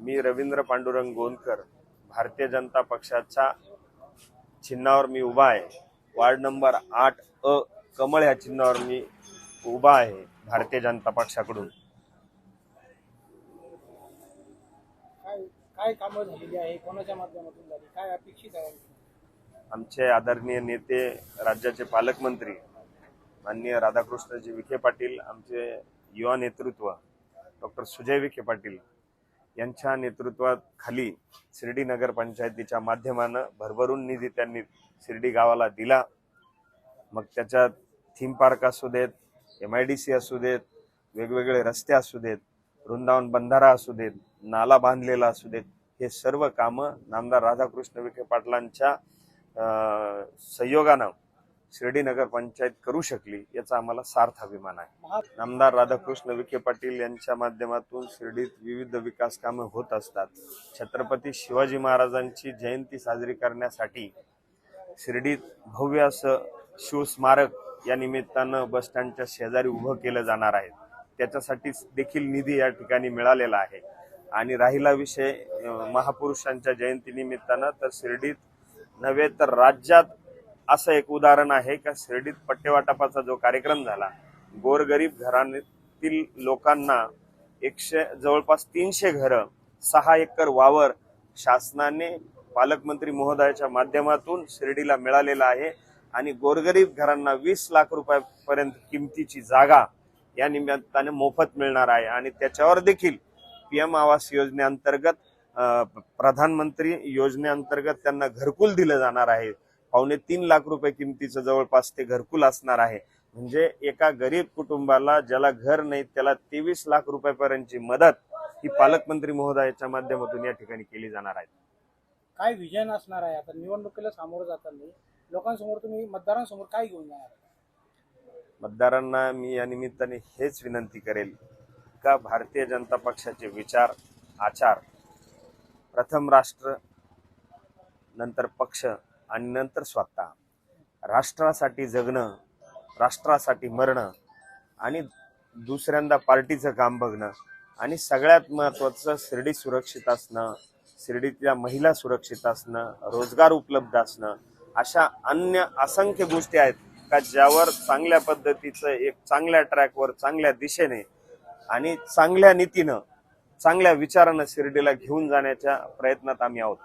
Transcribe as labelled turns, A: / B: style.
A: मी रवींद्र पांडुरंग गोंदकर भारतीय जनता पक्षाच्या चिन्हावर मी उभा आहे. वार्ड नंबर आठ अ कमळ या चिन्हावर मी उभा आहे भारतीय जनता पक्षाकडून.
B: काय काय कामं झालेली आहे? कोणाच्या माध्यमातून झाली? काय अपेक्षित आहे
A: आमचे आदरणीय नेते राज्याचे पालकमंत्री माननीय राधाकृष्णजी विखे पाटील आमचे युवा नेतृत्व डॉक्टर सुजय विखे पाटील यांच्या नेतृत्वाखाली शिर्डी नगर पंचायतीच्या माध्यमानं भरभरून निधी त्यांनी शिर्डी गावाला दिला. मग त्याच्यात थीम पार्क असू देत एम आय डी सी असू देत वेगवेगळे रस्ते असू देत वृंदावन बंधारा असू देत नाला बांधलेला असू देत हे सर्व कामं नामदार राधाकृष्ण विखे पाटलांच्या संयोगानं शिर्डी नगर पंचायत करू शकली याचा आम्हाला सार्थ अभिमान आहे.
B: आमदार
A: नामदार राधाकृष्ण विखे पाटील यांच्या माध्यमातून शिर्डीत विविध विकास कामे होत असतात. छत्रपती शिवाजी महाराजांची जयंती साजरी करण्यासाठी शिर्डीत भव्य असं शिवस्मारक या निमित्तानं बस स्टँडच्या शेजारी उभं केलं जाणार आहे. त्याच्यासाठी देखील निधी या ठिकाणी मिळालेला आहे. आणि राहिला विषय महापुरुषांच्या जयंती निमित्तानं तर शिर्डीत नव्हे तर राज्यात असं एक उदाहरण आहे का शिर्डीत पट्टेवाटपाचा जो कार्यक्रम झाला गोरगरीब घरांतील लोकांना एकशे जवळपास तीनशे घरं सहा एकर वावर शासनाने पालकमंत्री महोदयाच्या माध्यमातून शिर्डीला मिळालेला आहे आणि गोरगरीब घरांना वीस लाख रुपयापर्यंत किमतीची जागा या निमित्ताने मोफत मिळणार आहे. आणि त्याच्यावर देखील पी एम आवास योजनेअंतर्गत प्रधानमंत्री योजनेअंतर्गत त्यांना घरकुल दिलं जाणार आहे. पावणे तीन लाख रुपये किमतीचं जवळपास ते घरकुल असणार आहे. म्हणजे एका गरीब कुटुंबाला ज्याला घर नाही त्याला तेवीस लाख रुपयापर्यंतची मदत ही पालकमंत्री महोदयाच्या माध्यमातून या ठिकाणी केली जाणार आहे.
B: काय विजन असणार आहे? आता निवडणुकीला सामोरं जाताना लोकांसमोर तुम्ही मतदारांसमोर काय घेऊन जाणार?
A: मतदारांना मी या निमित्ताने हेच विनंती करेल का भारतीय जनता पक्षाचे विचार आचार प्रथम राष्ट्र नंतर पक्ष आणि नंतर स्वतः. राष्ट्रासाठी जगणं राष्ट्रासाठी मरणं आणि दुसऱ्यांदा पार्टीचं काम बघणं आणि सगळ्यात महत्त्वाचं शिर्डी सुरक्षित असणं शिर्डीतल्या महिला सुरक्षित असणं रोजगार उपलब्ध असणं अशा अन्य असंख्य गोष्टी आहेत का ज्यावर चांगल्या पद्धतीचं एक चांगल्या ट्रॅकवर चांगल्या दिशेने आणि चांगल्या नीतीनं चांगल्या विचारानं शिर्डीला घेऊन जाण्याच्या प्रयत्नात आम्ही आहोत.